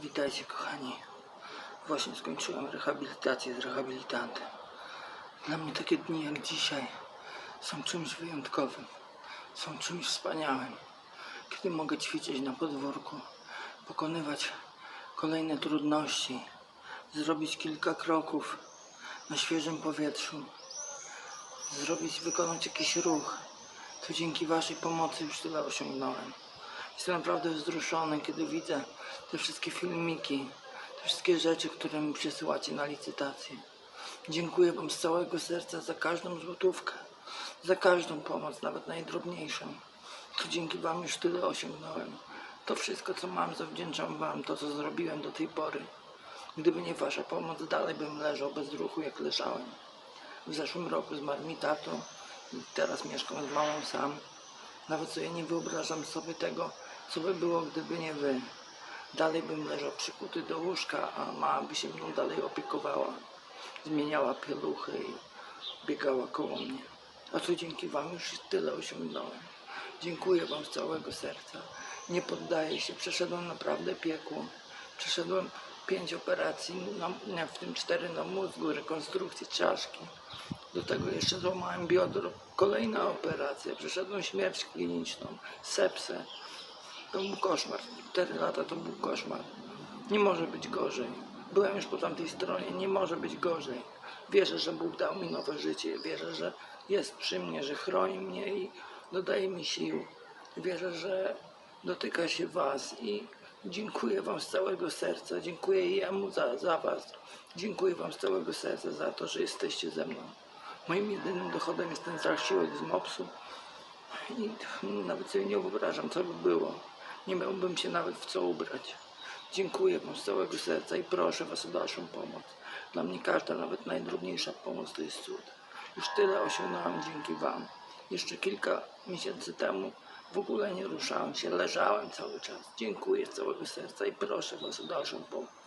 Witajcie kochani. Właśnie skończyłem rehabilitację z rehabilitantem. Dla mnie takie dni jak dzisiaj są czymś wyjątkowym. Są czymś wspaniałym. Kiedy mogę ćwiczyć na podwórku, pokonywać kolejne trudności, zrobić kilka kroków na świeżym powietrzu, zrobić, wykonać jakiś ruch, to dzięki Waszej pomocy już tyle osiągnąłem. Jestem naprawdę wzruszony, kiedy widzę te wszystkie filmiki, te wszystkie rzeczy, które mi przesyłacie na licytację. Dziękuję Wam z całego serca za każdą złotówkę, za każdą pomoc, nawet najdrobniejszą. To dzięki Wam już tyle osiągnąłem. To wszystko, co mam, zawdzięczam Wam, to, co zrobiłem do tej pory. Gdyby nie Wasza pomoc, dalej bym leżał bez ruchu, jak leżałem. W zeszłym roku zmarł mi tato, teraz mieszkam z mamą sam. Nawet sobie nie wyobrażam sobie tego, co by było, gdyby nie wy. Dalej bym leżał przykuty do łóżka, a mama by się mną dalej opiekowała. Zmieniała pieluchy i biegała koło mnie. A tu dzięki wam już tyle osiągnąłem. Dziękuję wam z całego serca. Nie poddaję się. Przeszedłem naprawdę piekło. Przeszedłem pięć operacji, na, w tym cztery na mózgu, rekonstrukcji czaszki. Do tego jeszcze złamałem biodro. Kolejna operacja. Przeszedłem śmierć kliniczną, sepsę. To był koszmar. Cztery lata to był koszmar. Nie może być gorzej. Byłem już po tamtej stronie. Nie może być gorzej. Wierzę, że Bóg dał mi nowe życie. Wierzę, że jest przy mnie, że chroni mnie i dodaje mi sił. Wierzę, że dotyka się Was i dziękuję Wam z całego serca. Dziękuję Jemu za, za Was. Dziękuję Wam z całego serca za to, że jesteście ze mną. Moim jedynym dochodem jest ten zasiłek z MOPS-u. I nawet sobie nie wyobrażam, co by było. Nie miałbym się nawet w co ubrać. Dziękuję Wam z całego serca i proszę Was o dalszą pomoc. Dla mnie każda, nawet najdrobniejsza pomoc to jest cud. Już tyle osiągnąłem dzięki Wam. Jeszcze kilka miesięcy temu w ogóle nie ruszałem się, leżałem cały czas. Dziękuję z całego serca i proszę Was o dalszą pomoc.